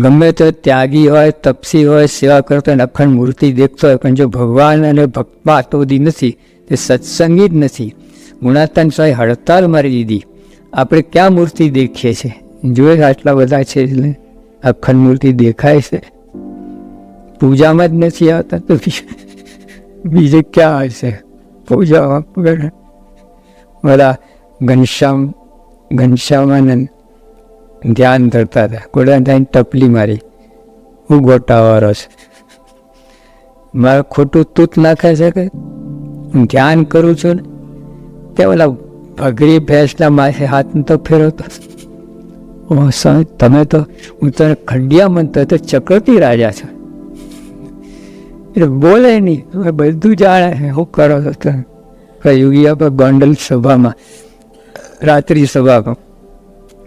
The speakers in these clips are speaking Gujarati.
ગમે તે ત્યાગી હોય, તપસી હોય, સેવા કરતો અને અખંડ મૂર્તિ દેખતો હોય, પણ જો ભગવાન અને ભક્તમાં આતોદી નથી, તે સત્સંગી જ નથી. ગુણાતન સ્વાય હડતાલ મારી દીધી. આપણે ક્યાં મૂર્તિ દેખીએ છીએ? જોઈએ આટલા બધા છે એટલે અખંડ મૂર્તિ દેખાય છે. પૂજામાં જ નથી આવતા તો બીજે- ક્યાં હશે? પૂજામાં બધા ઘનશ્યામ ઘનશ્યામાનંદ ધ્યાન ધરતા હતા. ગોળા થઈને ટપલી મારી. હું ગોટાવાળો છે. મારે ખોટું તૂત નાખે છે કે? હું ધ્યાન કરું છું ને? તે ઓલા ભગરી ભેંસના માથે હાથ તો ફેરવતો તમે તો, હું તને ખંડિયા મનતો તો ચક્રતી રાજા છો. એટલે બોલે નહીં. હવે બધું જાણે હું કરો છો? તમે યોગી આપણે ગોંડલ સભામાં, રાત્રિ સભામાં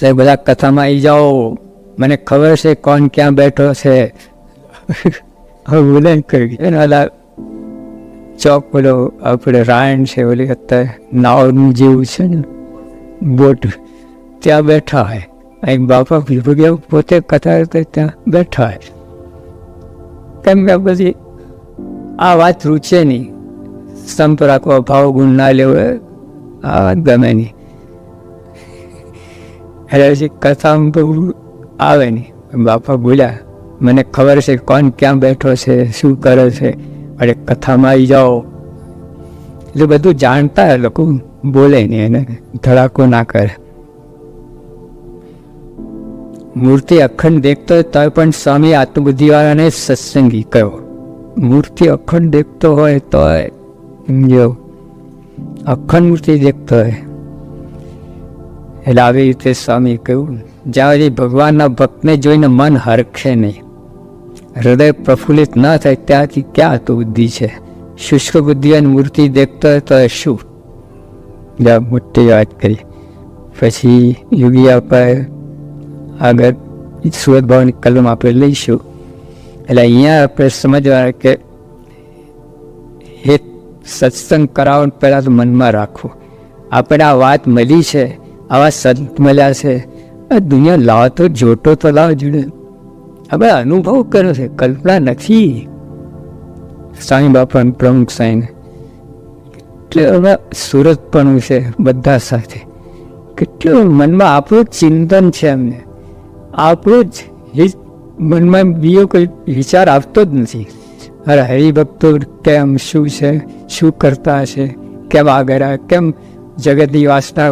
સાહેબ બધા કથામાં આવી જાઓ. મને ખબર છે કોણ ક્યાં બેઠો છે. હવે કરી એના ઓલા ચોક પેલો આપણે રાયણ છે ઓલી અત્યારે નાવનું જેવું છે ને બોટ ત્યાં બેઠા હોય અહીં બાપા ભીભગ્યા પોતે કથા ત્યાં બેઠા હોય કેમ કે પછી આ વાત રૂચે નહીં. સંપ રાખવા ભાવ ગુણ ના લેવો આ વાત ગમે નહીં. એટલે પછી કથામાં બહુ આવે નહીં. બાપા બોલ્યા, મને ખબર છે કોણ ક્યાં બેઠો છે, શું કરે છે? અરે કથામાં આવી જાઓ. એટલે બધું જાણતા લોકો બોલે નહીં એને ધડાકો ના કરે. મૂર્તિ અખંડ દેખતો હોય તોય પણ સ્વામી આત્મબુદ્ધિવાળાને સત્સંગી કહો મૂર્તિ અખંડ દેખતો હોય તોય સમજો અખંડ મૂર્તિ દેખતો હોય. એટલે આવી રીતે સ્વામી કહ્યું જ્યાં સુધી ભગવાનના ભક્તને જોઈને મન હરખે નહીં, હૃદય પ્રફુલ્લિત ન થાય ત્યાંથી ક્યાં તો બુદ્ધિ છે? શુષ્ક બુદ્ધિ અને મૂર્તિ દેખતો હોય તો શું? મોટી વાત કરી. પછી યોગી આપણે આગળ સુરત ભાવની કલમ આપણે લઈશું. એટલે અહીંયા આપણે સમજવા કે હે સત્સંગ કરાવવાનું પહેલાં તો મનમાં રાખવું આપણે આ વાત મળી છે આવા સંત મળ્યા છે. આ દુનિયા લાવ તો જોટો તો લાવ જોડે. હવે અનુભવ કર્યો છે, કલ્પના નથી. સાંઈ બાપા પ્રમુખ સાંઈને એટલે હવે સુરત પણ છે, બધા સાથે. કેટલું મનમાં આપણું જ ચિંતન છે એમને. આપણું જ મનમાં બીજો કોઈ વિચાર આવતો જ નથી. અરે હરિભક્તો કેમ શું છે, શું કરતા હશે, કેમ આગળ કેમ જગતની વાસના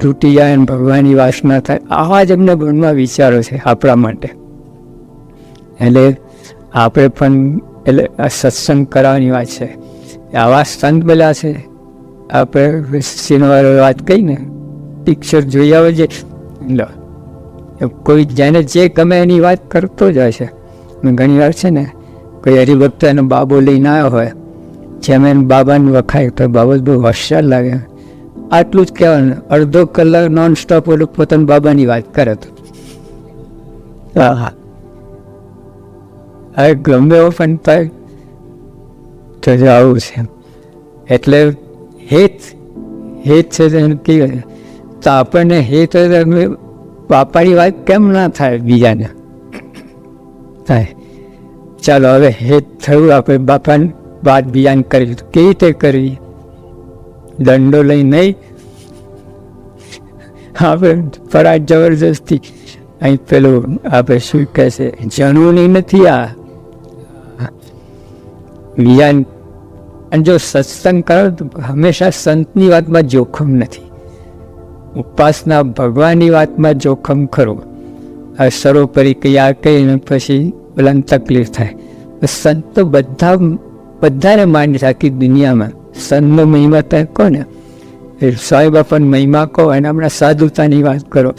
તૂટી જાય અને ભગવાનની વાસના થાય. આવા જ એમને મનમાં વિચારો છે આપણા માટે. એટલે આપણે પણ એટલે આ સત્સંગ કરાવવાની વાત છે. આવા સંત પેલા છે. આપણે સિનેમા વાત કહી ને પિક્ચર જોઈ આવે છે લો. કોઈ જેને જે ગમે એની વાત કરતો જ હોય છે. ઘણી વાર છે ને કોઈ હરિભક્ત એનો બાબો લઈને આવ્યો હોય. જેમ એને બાબાને વખાય તો બાબો બહુ હોશિયાર લાગે. આટલું જ કહેવાનું. અડધો કલાક નોન સ્ટોપ ઓલું પોતાના બાબાની વાત કરે તો. હા હા હવે ગમે એવો પણ થાય તો જો આવું છે. એટલે હેત હેત છે તો આપણને હેત તો બાપાની વાત કેમ ના થાય બીજાને? થાય. ચાલો, હવે હેત થયું, આપણે બાપાની વાત બીજાને કરવી તો કેવી રીતે કરવી? દંડો લઈ નહીં આપણે ફરાજ જબરજસ્તી. અહીં પેલું આપણે શું કહે છે, જનૂની નથી આ. વિયાન, અને જો સત્સંગ કરો તો હંમેશા સંતની વાતમાં જોખમ નથી. ઉપાસના ભગવાનની વાતમાં જોખમ ખરું. આ સર્વોપરી કયા કહીને પછી પેલાને તકલીફ થાય. સંત તો બધા, બધાને માની રાખી દુનિયામાં. સંતનો મહિમા તો કહો ને. એ સાહેબ બાપાનો મહિમા કહો અને હમણાં સાધુતાની વાત કરો.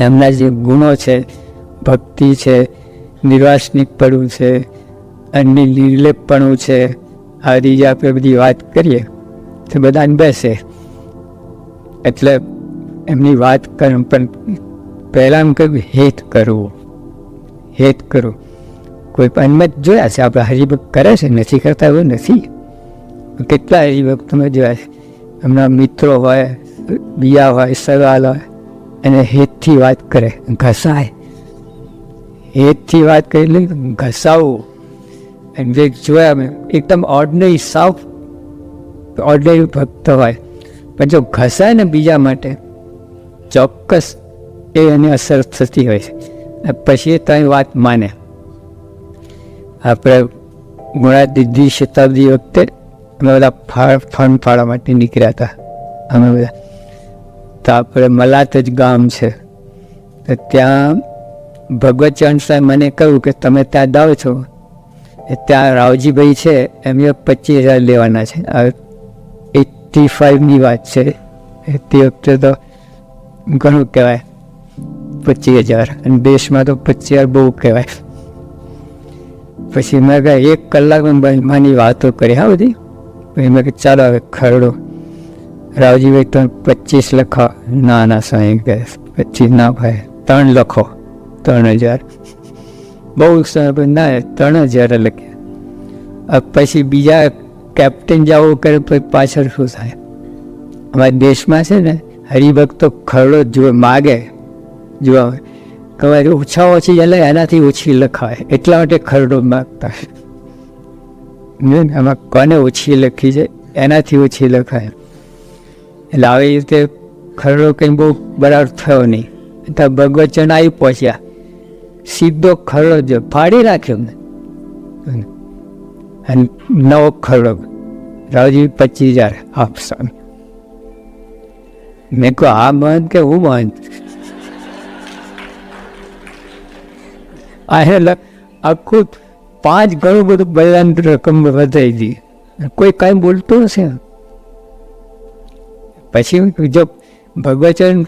એમના જે ગુણો છે, ભક્તિ છે, નિર્વાસનિકપણું છે અન્ય નિર્લેપપણું છે, આ રીતે આપણે બધી વાત કરીએ, તો બધાને બેસે. એટલે એમની વાત કર પણ પહેલાં એમ કહ્યું હેત કરવું. હેત કરવું. કોઈ પણ મત જોયા છે, આપણે હરિભક્ત કરે છે, નથી કરતા એવું નથી. કેટલા એ તમે જોયા એમના મિત્રો હોય, બીજા હોય સવાલ હોય અને હેતથી વાત કરે, ઘસાય. હેતથી વાત કરેલી ઘસાવું. અને જે જોયા મેં, એકદમ ઓર્ડનરી સાફ ઓર્ડનરી ભક્ત હોય. પણ જો ઘસાય ને બીજા માટે, ચોક્કસ એ એની અસર થતી હોય છે. પછી એ તારી વાત માને. આપણે ગુણાતીજી શતાબ્દી વખતે અમે બધા ફાળ ફંડ ફાળવા માટે નીકળ્યા હતા. અમે બધા. તો આપણે મલાત જ ગામ છે. તો ત્યાં ભગવત ચરણ સાહેબ મને કહ્યું કે તમે ત્યાં દાવ છો. ત્યાં રાવજીભાઈ છે, એમને પચીસ હજાર લેવાના છે. એટી ફાઇવની વાત છે. તે વખતે તો ઘણું કહેવાય. પચીસ હજાર. અને દેશમાં તો પચીસ હજાર બહુ કહેવાય. પછી મેં કહે એક કલાકમાં માની વાતો કરી. હા બધી? પછી મેં કહ્યું ચાલો હવે ખરડો. રાવજી ભાઈ તમે પચીસ લખો. ના ના સાંઈ કહે પચીસ ના ભાઈ, ત્રણ લખો. ત્રણ હજાર. બહુ સર ના, ત્રણ હજાર લખ્યા પછી બીજા કેપ્ટન જવું કરે, પછી પાછળ શું થાય? અમારા દેશમાં છે ને, હરિભક્તો ખરડો જો માગે જોવા કહેવાય ઓછા ઓછી એટલે એનાથી ઓછી લખાય. એટલા માટે ખરડો માગતા. આમાં કોને ઓછી લખી છે? એનાથી ઓછી લખાય. એટલે આવી રીતે ખરડો કંઈ બહુ બરાબર થયો નહીં. તો ભગવચન આવી પહોંચ્યા. સીધો ખરડો જો ફાડી નાખ્યો ને અને નવો ખરડો. રાવજી પચીસ હજાર આપશો મેં કહું આ મહંત કે હું મહંત? આ આખું પાંચ ઘણું બધું બધાની રકમ વધારી હતી કોઈ કાંઈ બોલતું હશે? પછી જો ભગવચન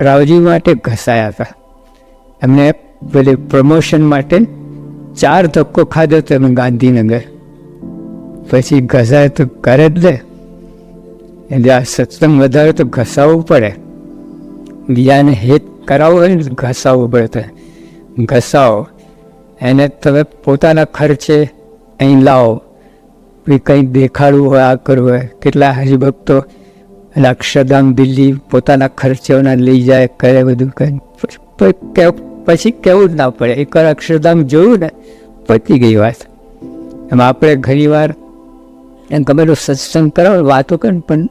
રાવજી માટે ઘસાયા હતા. એમને પેલી પ્રમોશન માટે ચાર ધક્કો ખાધો હતો એમ ગાંધીનગર. પછી ઘસાય તો કરે જ લે. એટલે આ સત્સંગ વધારે તો ઘસાવવું પડે. બીજાને હેત કરાવવું હોય ને ઘસાવવું પડે. તો ઘસાવો. એને તમે પોતાના ખર્ચે અહીં લાવો. કંઈ દેખાડવું હોય, આ કરવું હોય, કેટલા હરિભક્તો અક્ષરધામ દિલ્હી પોતાના ખર્ચેઓના લઈ જાય, કરે બધું કંઈ. પછી કેવું જ ના પડે. એકવાર અક્ષરધામ જોયું ને, પતી ગઈ વાત. એમ આપણે ઘણી વાર એમ ગમે તો સત્સંગ કરાવો, વાતો કરે પણ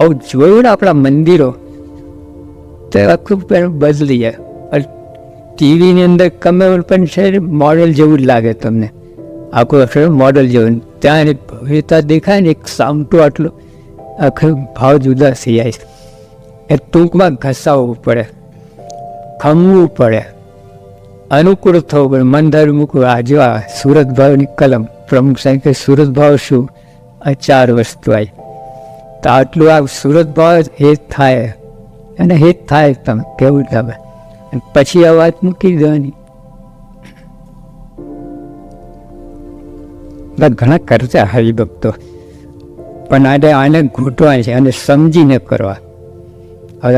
આવું જોયું ને આપણા મંદિરો, તો આખું બદલી જાય. ટીવીની અંદર ગમે પણ છે મોડેલ જેવું જ લાગે તમને. આખું અક્ષર મોડેલ જેવું. ત્યાં ભવ્યતા દેખાય ને, એક સામટું આટલું આખું ભાવ જુદા થઈ જાય એ ટૂંકમાં ઘસાવવું પડે. ખમવું પડે. અનુકૂળ થવું પડે. મન ધારું મૂકવું આ જો આ સુરત ભાવની કલમ. પ્રમુખ સાહેબ કે સુરત ભાવ શું? આ ચાર વસ્તુ આવી તો આટલું આ સુરત ભાવ હેત થાય. અને હેત થાય તમે કેવું તમે પછી આ વાત મૂકી દેવાની. ઘણા કરતા હરિભક્તો પણ આને આને ઘૂંટવા છે અને સમજીને કરવા. હવે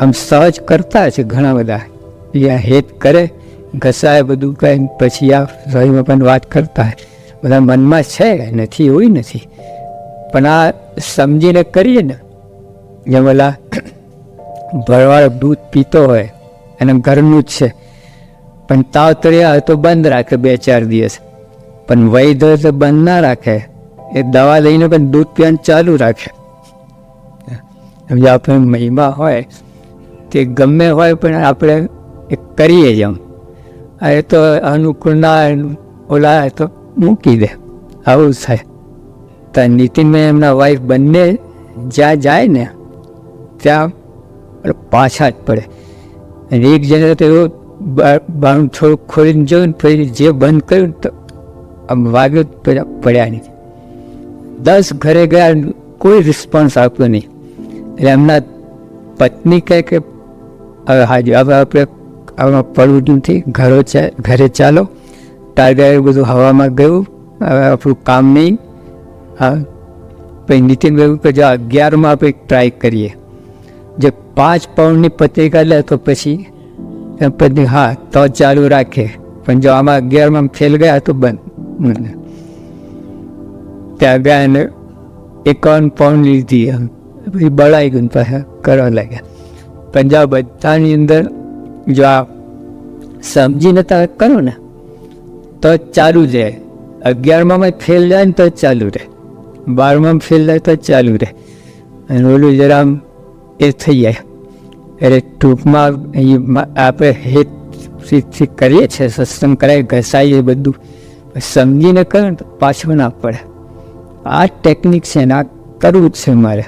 આમ સહજ કરતા છે ઘણા બધા. એ હેત કરે, ઘસાય બધું કંઈ, પછી આ સહીમાં પણ વાત કરતા બધા મનમાં છે, નથી એવું નથી. પણ આ સમજીને કરીએ ને, જેમ ઓલા ભરવાડ દૂધ પીતો હોય અને ઘરનું જ છે. પણ તાવ હોય તો બંધ રાખે બે ચાર દિવસ. પણ વૈધ તો બંધ ના રાખે. એ દવા લઈને પણ દૂધ પીવાનું ચાલુ રાખે. જે આપણે મહિમા હોય, તે ગમે હોય પણ આપણે એ કરીએ જ એમ. એ તો અનુકૂળના ઓલા તો મૂકી દે. આવું થાય. તો નીતિનભાઈ એમના વાઈફ બંને જ્યાં જાય ને, ત્યાં પાછા જ પડે. અને એક જણા તો એવો બાણું થોડુંક ખોલીને જોયું પછી જે બંધ કર્યું તો આમ વાગ્યું પડ્યા નહીં. દસ ઘરે ગયા કોઈ રિસ્પોન્સ આપ્યો નહીં. એટલે એમના પત્ની કહે કે, હવે હાજી, હવે આપણે આમાં પડવું નથી, ઘરો ઘરે ચાલો. ટાર્ગર બધું હવામાં ગયું, હવે આપણું કામ નહીં. હા. પછી નીતિનભાઈ કે, જો અગિયારમાં આપણે ટ્રાય કરીએ. જે પાંચ પાઉન્ડની પત્રિકા લે તો પછી પછી હા, તો ચાલુ રાખે. પણ જો આમાં અગિયારમાં ફેલ ગયા તો બંધ. ત્યાં ગયા એને એકાવન પાઉન્ડ લીધી પછી બળાઈ ગયું પાછા કરવા લાગ્યા. પંજાબ બધાની અંદર જો આ સમજીને તમે કરો ને, તો ચાલુ રહે. અગિયારમાં ફેલ જાય ને તો ચાલુ રહે. બારમાં ફેલ જાય તો ચાલુ રહે. અને ઓલું જરા આમ એ થઈ જાય. એટલે ટૂંકમાં આપણે હેતથી કરીએ છીએ, સત્સંગ કરાય, ઘસાઈએ બધું. સમજીને કરો ને તો પાછું ના પડે. આ ટેકનિક છે ને, આ કરવું જ છે મારે.